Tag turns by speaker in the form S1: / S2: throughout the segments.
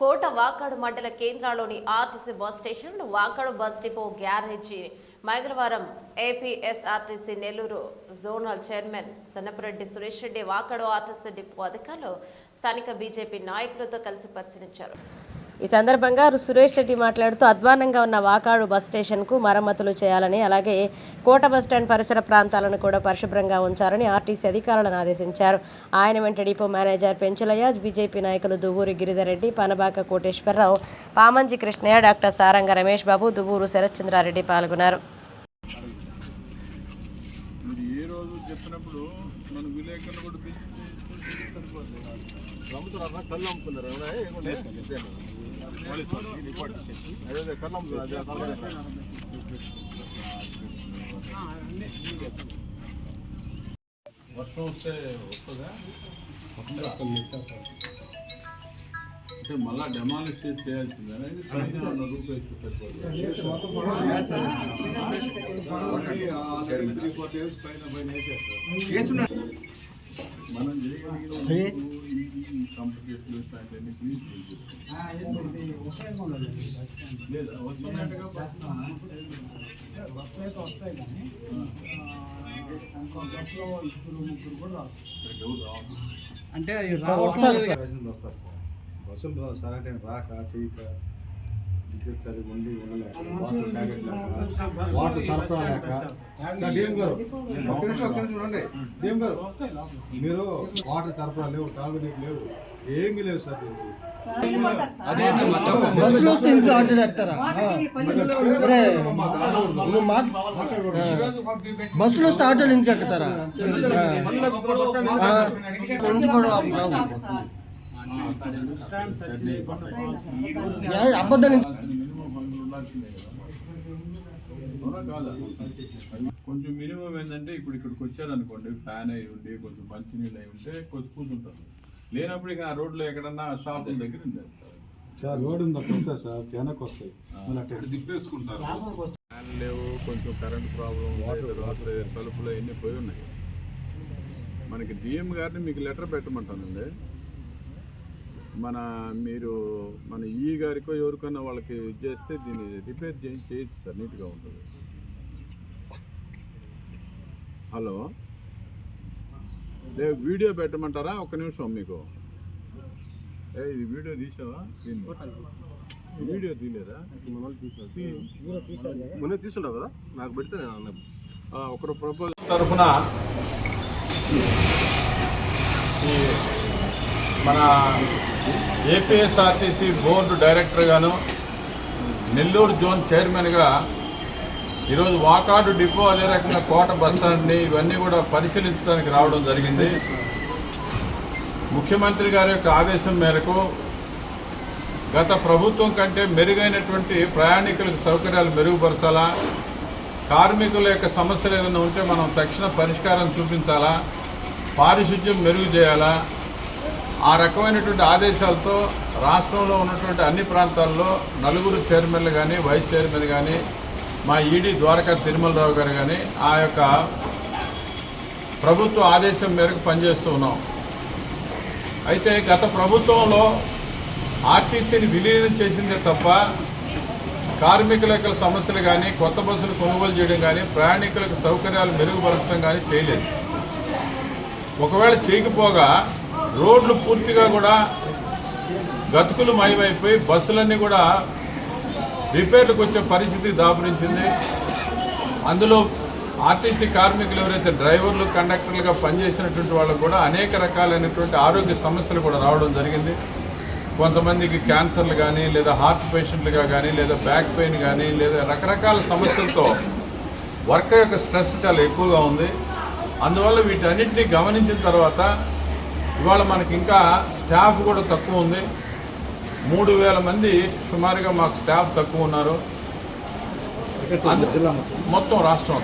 S1: కోట వాకాడు మండల కేంద్రంలోని RTC bus station Vakadu bus depot garage మంగళవారం APSRTC Nellore zonal chairman Sannapareddy Suresh Reddy Vakadu RTC depot అధికారులు స్థానిక BJP నాయకులతో కలిసి పరిశీలించారు.
S2: ఈ సందర్భంగా సురేష్ రెడ్డి మాట్లాడుతూ అధ్వానంగా ఉన్న వాకాడు బస్ స్టేషన్కు మరమ్మతులు చేయాలని అలాగే కోట బస్ స్టాండ్ పరిసర ప్రాంతాలను కూడా పరిశుభ్రంగా ఉంచాలని ఆర్టీసీ అధికారులను ఆదేశించారు. ఆయన వెంట డిపో మేనేజర్ పెంచులయ్య బీజేపీ నాయకులు దువ్వూరి గిరిధర్ రెడ్డి పనబాక కోటేశ్వరరావు పామంజి కృష్ణయ్య డాక్టర్ సారంగ రమేష్ బాబు దువ్వూరు శరత్చంద్రారెడ్డి పాల్గొన్నారు.
S3: మీరు ఏ రోజు చెప్పినప్పుడు మన విలేకరులు కూడా సరిపోతుంది.
S4: అమ్ముతున్నారా కళ్ళు? అదే కళ్ళు అమ్ముతున్నారు.
S3: వర్షం వస్తే వస్తుందా? మళ్ళా డెమాలిష్ చేసి చేయాల్సిందే మనం
S5: వస్తాయి కానీ అంటే
S4: వస్తారు సార్. బస్సులు వస్తారు సార్. సార్ రాక చేయక విద్యుత్ సరిగ్గా ఉండి ఉండలేక. వాటర్ ప్యాకెట్ లేక వాటర్ సరఫరా లేక. సార్, డిఎం గారు ఒక్క నిమిషం ఒక్క నిమిషం ఉండండి. డిఎం గారు మీరు వాటర్ సరఫరా లేవు తాగునీరు లేవు ఏమీ లేవు సార్ దీనికి.
S6: బస్సులో వస్తే ఆటోలు ఇంటికి ఎక్కుతారా? అబద్ధం
S3: కొంచెం మినిమం ఏంటంటే ఇప్పుడు ఇక్కడికి వచ్చారనుకోండి ఫ్యాన్ అయి ఉండి కొంచెం మంచినీళ్ళు అయి ఉంటే కొంచెం కూర్చుంటారు. లేనప్పుడు ఇక ఆ రోడ్లో ఎక్కడన్నా షాపుల దగ్గర ఉండేది.
S4: సార్ రోడ్డు ఉంది వస్తాయి సార్ వెనక్కి వస్తాయి.
S3: దిప్పేసుకుంటారు ఫ్యాన్ లేవు కొంచెం కరెంట్ ప్రాబ్లం వాటర్ తలుపులు అన్నీ పోయి ఉన్నాయి. మనకి డిఎం గారిని మీకు లెటర్ పెట్టమంటానండి. మన మీరు మన ఈ గారికో ఎవరికైనా వాళ్ళకి ఇది చేస్తే దీన్ని రిపేర్ చేయించి చేయొచ్చు సార్ నీట్గా ఉంటుంది. హలో? లే వీడియో పెట్టమంటారా? ఒక్క నిమిషం మీకు. ఏ ఇది వీడియో తీసావా? వీడియో తీయలేదా? తీ.
S4: ముందే తీసుంటావు కదా? నాకు పెడితే నేను అన్నా.
S3: ఆ, ఒకరు ప్రపోజల్ తరఫున ఈ మన ఏపీఎస్ఆర్టీసీ బోర్డు డైరెక్టర్గాను నెల్లూరు జోన్ చైర్మన్గా ఈరోజు వాకాడు డిపో అదే రకంగా కోట బస్టాండ్ని ఇవన్నీ కూడా పరిశీలించడానికి రావడం జరిగింది. ముఖ్యమంత్రి గారి యొక్క ఆదేశం మేరకు గత ప్రభుత్వం కంటే మెరుగైనటువంటి ప్రయాణికులకు సౌకర్యాలు మెరుగుపరచాలా కార్మికుల యొక్క సమస్యలు ఏదైనా ఉంటే మనం తక్షణ పరిష్కారం చూపించాలా పారిశుద్ధ్యం మెరుగు చేయాలా ఆ రకమైనటువంటి ఆదేశాలతో రాష్ట్రంలో ఉన్నటువంటి అన్ని ప్రాంతాల్లో నలుగురు చైర్మన్లు కానీ వైస్ చైర్మన్ కానీ మా ఈడీ ద్వారకా తిరుమలరావు గారు కానీ ఆ యొక్క ప్రభుత్వ ఆదేశం మేరకు పనిచేస్తూ ఉన్నాం. అయితే గత ప్రభుత్వంలో ఆర్టీసీని విలీనం చేసిందే తప్ప కార్మికుల యొక్క సమస్యలు కానీ కొత్త బస్సులు కొనుగోలు చేయడం కానీ ప్రయాణికులకు సౌకర్యాలు మెరుగుపరచడం కానీ చేయలేదు. ఒకవేళ చేయకపోగా రోడ్లు పూర్తిగా కూడా గతుకులు మయమైపోయి బస్సులన్నీ కూడా రిపేర్లకు వచ్చే పరిస్థితి దాపురించింది. అందులో ఆర్టీసీ కార్మికులు ఎవరైతే డ్రైవర్లు కండక్టర్లుగా పనిచేసినటువంటి వాళ్ళకు కూడా అనేక రకాలైనటువంటి ఆరోగ్య సమస్యలు కూడా రావడం జరిగింది. కొంతమందికి క్యాన్సర్లు కానీ లేదా హార్ట్ పేషెంట్లుగా కానీ లేదా బ్యాక్ పెయిన్ కానీ లేదా రకరకాల సమస్యలతో వర్క్ యొక్క స్ట్రెస్ చాలా ఎక్కువగా ఉంది. అందువల్ల వీటన్నిటిని గమనించిన తర్వాత ఇవాళ మనకి ఇంకా స్టాఫ్ కూడా తక్కువ ఉంది. మూడు వేల మంది సుమారుగా మాకు స్టాఫ్ తక్కువ ఉన్నారు.
S4: మొత్తం.
S3: రాష్ట్రం.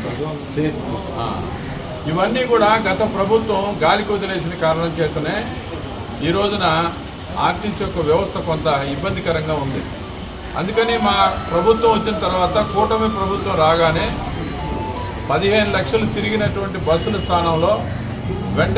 S3: ఇవన్నీ కూడా గత ప్రభుత్వం గాలికి వదిలేసిన కారణం చేతనే ఈ రోజున ఆర్టీసీ యొక్క వ్యవస్థ కొంత ఇబ్బందికరంగా ఉంది. అందుకని మా ప్రభుత్వం వచ్చిన తర్వాత కూటమి ప్రభుత్వం రాగానే పదిహేను లక్షలు తిరిగినటువంటి బస్సుల స్థానంలో